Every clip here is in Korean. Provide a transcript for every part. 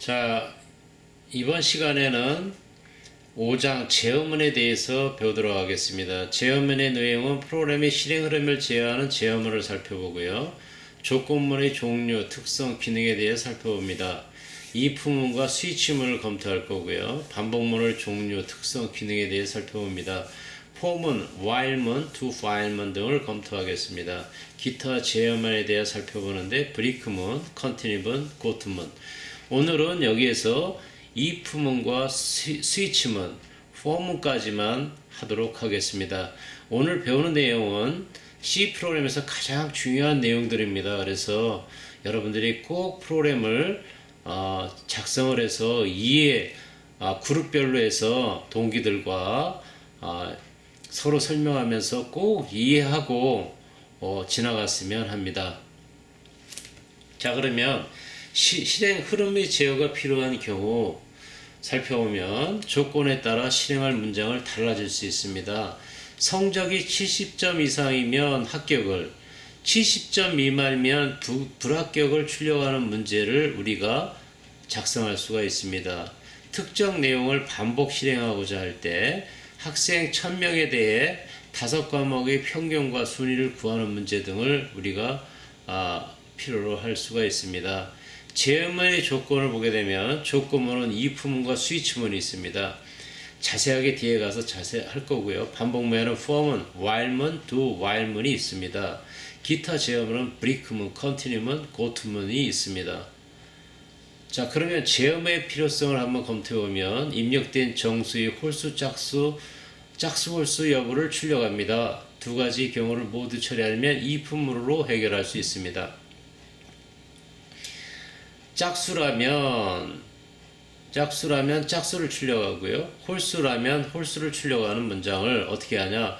자, 이번 시간에는 5장 제어문에 대해서 배우도록 하겠습니다. 제어문의 내용은 프로그램의 실행 흐름을 제어하는 제어문을 살펴보고요. 조건문의 종류, 특성, 기능에 대해 살펴봅니다. 이프문과 스위치문을 검토할 거고요. 반복문의 종류, 특성, 기능에 대해 살펴봅니다. while문, do while문 등을 검토하겠습니다. 기타 제어문에 대해 살펴보는데 브리크문, 컨티니문, 고트문 오늘은 여기에서 if문과 스위치문, for문까지만 하도록 하겠습니다. 오늘 배우는 내용은 C 프로그램에서 가장 중요한 내용들입니다. 그래서 여러분들이 꼭 프로그램을 어, 작성을 해서 이해 아, 그룹별로 해서 동기들과 아, 서로 설명하면서 꼭 이해하고 어, 지나갔으면 합니다. 자 그러면 시, 실행 흐름의 제어가 필요한 경우 살펴보면 조건에 따라 실행할 문장을 달라질 수 있습니다. 성적이 70점 이상이면 합격을 70점 미만이면 부, 불합격을 출력하는 문제를 우리가 작성할 수가 있습니다. 특정 내용을 반복 실행하고자 할 때 학생 1000명에 대해 다섯 과목의 평균과 순위를 구하는 문제 등을 우리가 아, 필요로 할 수가 있습니다. 제어문의 조건을 보게 되면 조건문은 if문과 스위치문이 있습니다. 자세하게 뒤에 가서 자세히 할 거고요. 반복문에는 for문, while문, do while문이 있습니다. 기타 제어문은 break문, continue문, goto문이 있습니다. 자 그러면 제어문의 필요성을 한번 검토해 보면 입력된 정수의 홀수, 짝수, 짝수 홀수 여부를 출력합니다. 두 가지 경우를 모두 처리하면 if문으로 해결할 수 있습니다. 짝수라면 짝수라면 짝수를 출력하고요. 홀수라면 홀수를 출력하는 문장을 어떻게 하냐?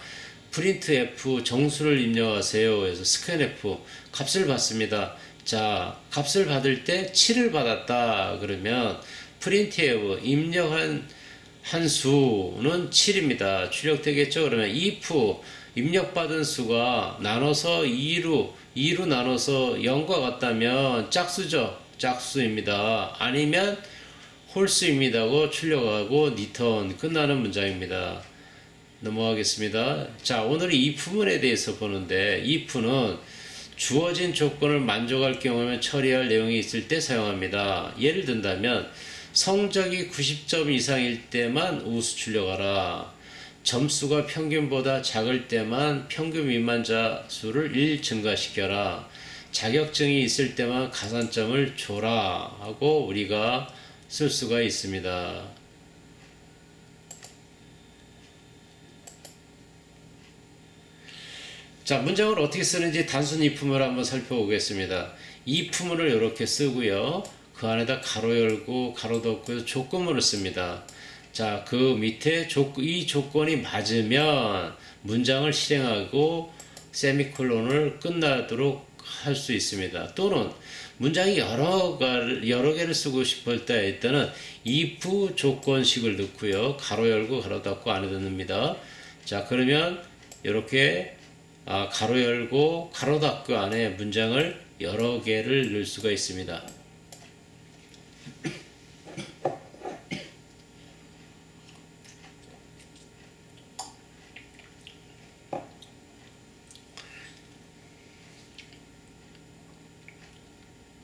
프린트 F 정수를 입력하세요. 해서 스캔 F 값을 받습니다. 자, 값을 받을 때 7을 받았다. 그러면 프린트 F 입력한 한 수는 7입니다. 출력되겠죠? 그러면 if 입력받은 수가 나눠서 2로 2로 나눠서 0과 같다면 짝수죠. 짝수입니다. 아니면 홀수입니다고 출력하고 리턴 끝나는 문장입니다. 넘어가겠습니다. 자, 오늘 이 if문에 대해서 보는데 if는 주어진 조건을 만족할 경우에 처리할 내용이 있을 때 사용합니다. 예를 든다면 성적이 90점 이상일 때만 우수 출력하라. 점수가 평균보다 작을 때만 평균 미만자 수를 1 증가시켜라. 자격증이 있을 때만 가산점을 줘라 하고 우리가 쓸 수가 있습니다. 자, 문장을 어떻게 쓰는지 단순 이품을 한번 살펴보겠습니다. 이품을 이렇게 쓰고요. 그 안에다 가로 열고 가로 닫고 조건문을 씁니다. 자, 그 밑에 조, 이 조건이 맞으면 문장을 실행하고 세미콜론을 끝나도록 할 수 있습니다. 또는 문장이 여러, 가, 여러 개를 쓰고 싶을 때 때는 if 조건식을 넣고요. 가로 열고 가로 닫고 안에 넣습니다. 자, 그러면 이렇게 아, 가로 열고 가로 닫고 안에 문장을 여러 개를 넣을 수가 있습니다.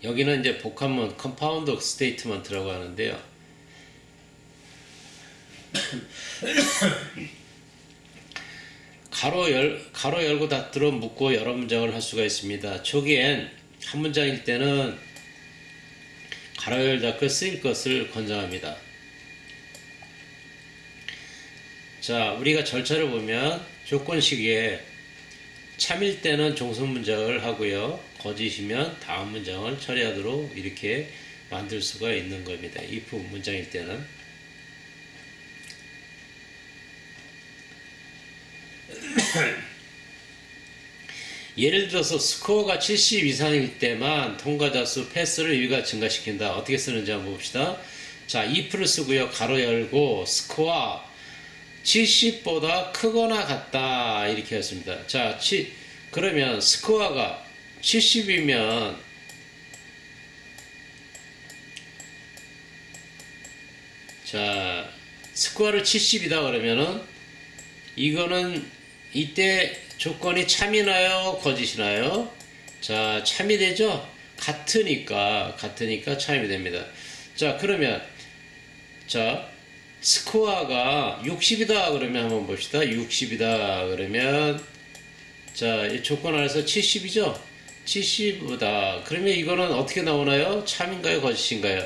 여기는 이제 복합문 컴파운드 스테이트먼트라고 하는데요. 가로 열 가로 열고 닫도록 묶고 여러 문장을 할 수가 있습니다. 초기엔 한 문장일 때는 가로 열 닫고 쓰일 것을 권장합니다. 자, 우리가 절차를 보면 조건식에 참일 때는 종속 문장을 하고요. 거짓이면 다음 문장을 처리하도록 이렇게 만들 수가 있는 겁니다. if 문장일 때는. 예를 들어서 스코어가 70 이상일 때만 통과자 수 패스를 유의가 증가시킨다. 어떻게 쓰는지 한번 봅시다. 자, if를 쓰고요. 가로 열고 스코어 70보다 크거나 같다. 이렇게 했습니다. 자, 치, 그러면 스코어가 70이면 자, 스코어를 70이다 그러면은 이거는 이때 조건이 참이나요, 거짓이나요? 자, 참이 되죠? 같으니까, 같으니까 참이 됩니다. 자, 그러면, 자, 스코어가 60이다 그러면 한번 봅시다. 60이다 그러면, 자, 이 조건 안에서 70이죠? 70보다. 그러면 이거는 어떻게 나오나요? 참인가요? 거짓인가요?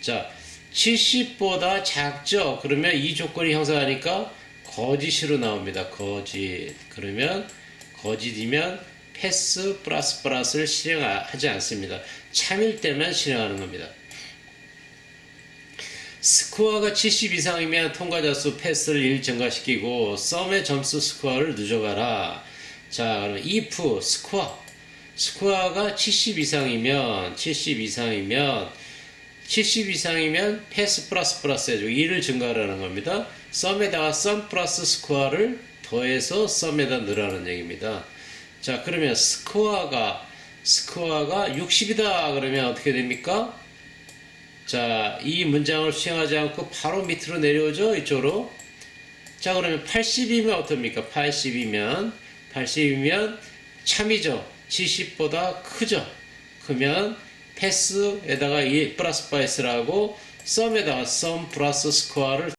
자, 70보다 작죠? 그러면 이 조건이 형성하니까 거짓으로 나옵니다. 거짓. 그러면 거짓이면 패스 플러스 플러스를 실행하지 않습니다. 참일 때만 실행하는 겁니다. 스코어가 70 이상이면 통과자 수 패스를 1 증가시키고 썸의 점수 스코어를 늦어가라. 자, 그럼 if 스코어 스코어가 70 이상이면 70 이상이면 70 이상이면 패스 플러스 플러스 해주고 1을 증가하라는 겁니다. 썸에다가 썸 플러스 스코어를 더해서 썸에다 넣으라는 얘기입니다. 자, 그러면 스코어가 스코어가 60이다 그러면 어떻게 됩니까? 자, 이 문장을 수행하지 않고 바로 밑으로 내려오죠. 이쪽으로. 자, 그러면 80이면 어떻습니까? 80이면 80이면 참이죠. 70보다 크죠. 크면 패스에다가 이 플러스 바이스라고 썸에다가 썸 플러스 스코어를